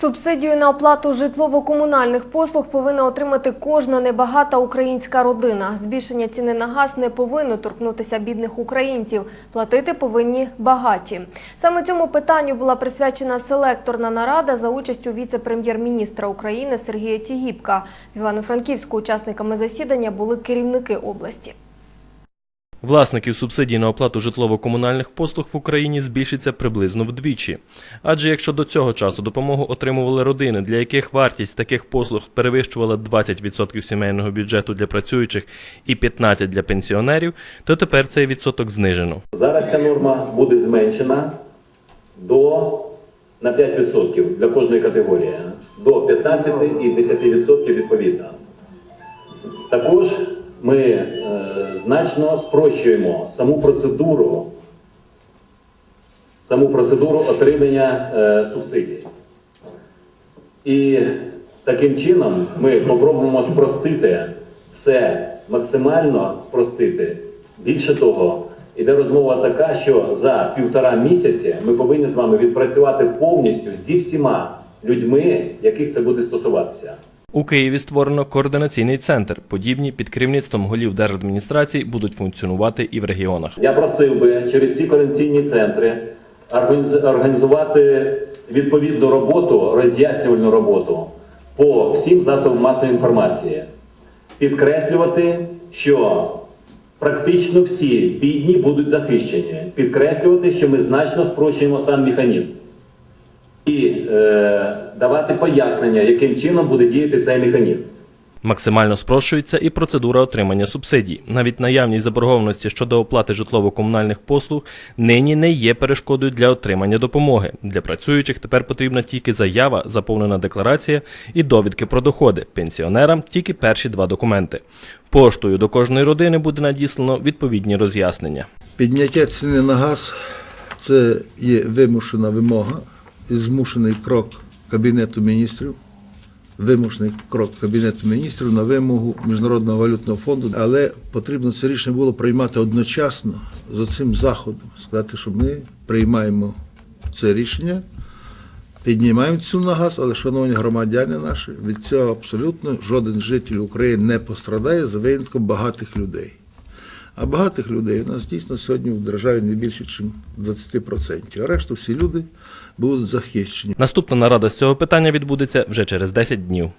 Субсидію на оплату житлово-комунальних послуг повинна отримати кожна небагата українська родина. Збільшення ціни на газ не повинно торкнутися бідних українців. Платити повинні багаті. Саме цьому питанню була присвячена селекторна нарада за участю віце-прем'єр-міністра України Сергія Тігіпка. В Івано-Франківську учасниками засідання були керівники області. Власників субсидій на оплату житлово-комунальних послуг в Україні збільшиться приблизно вдвічі. Адже якщо до цього часу допомогу отримували родини, для яких вартість таких послуг перевищувала 20% сімейного бюджету для працюючих і 15% для пенсіонерів, то тепер цей відсоток знижено. Зараз ця норма буде зменшена до на 5% для кожної категорії, до 15 і 10% відповідно. Також ми е, значно спрощуємо саму процедуру, саму процедуру отримання е, субсидій. І таким чином ми попробуємо спростити все максимально спростити. Більше того, іде розмова така, що за півтора місяці ми повинні з вами відпрацювати повністю зі всіма людьми, яких це буде стосуватися. У Києві створено координаційний центр. Подібні під керівництвом голів держадміністрацій будуть функціонувати і в регіонах. Я просив би через ці координаційні центри організувати відповідну роботу, роз'яснювальну роботу по всім засобам масової інформації, підкреслювати, що практично всі бідні будуть захищені, підкреслювати, що ми значно спрощуємо сам механізм. І е, давати пояснення, яким чином буде діяти цей механізм. Максимально спрощується і процедура отримання субсидій. Навіть наявність заборгованості щодо оплати житлово-комунальних послуг нині не є перешкодою для отримання допомоги. Для працюючих тепер потрібна тільки заява, заповнена декларація і довідки про доходи. Пенсіонерам тільки перші два документи. Поштою до кожної родини буде надіслано відповідні роз'яснення. Підняття ціни на газ це є вимушена вимога і змушений крок Кабінету міністрів. Вимушений крок Кабінету міністрів на вимогу Міжнародного валютного фонду, але потрібно це рішення було приймати одночасно з цим заходом. Сказати, що ми приймаємо це рішення, піднімаємо ціну на газ, але, шановні громадяни наші, від цього абсолютно жоден житель України не пострадає за винятком багатих людей. А багатих людей у нас дійсно сьогодні в державі не більше, ніж 20%. А решту всі люди будуть захищені. Наступна нарада з цього питання відбудеться вже через 10 днів.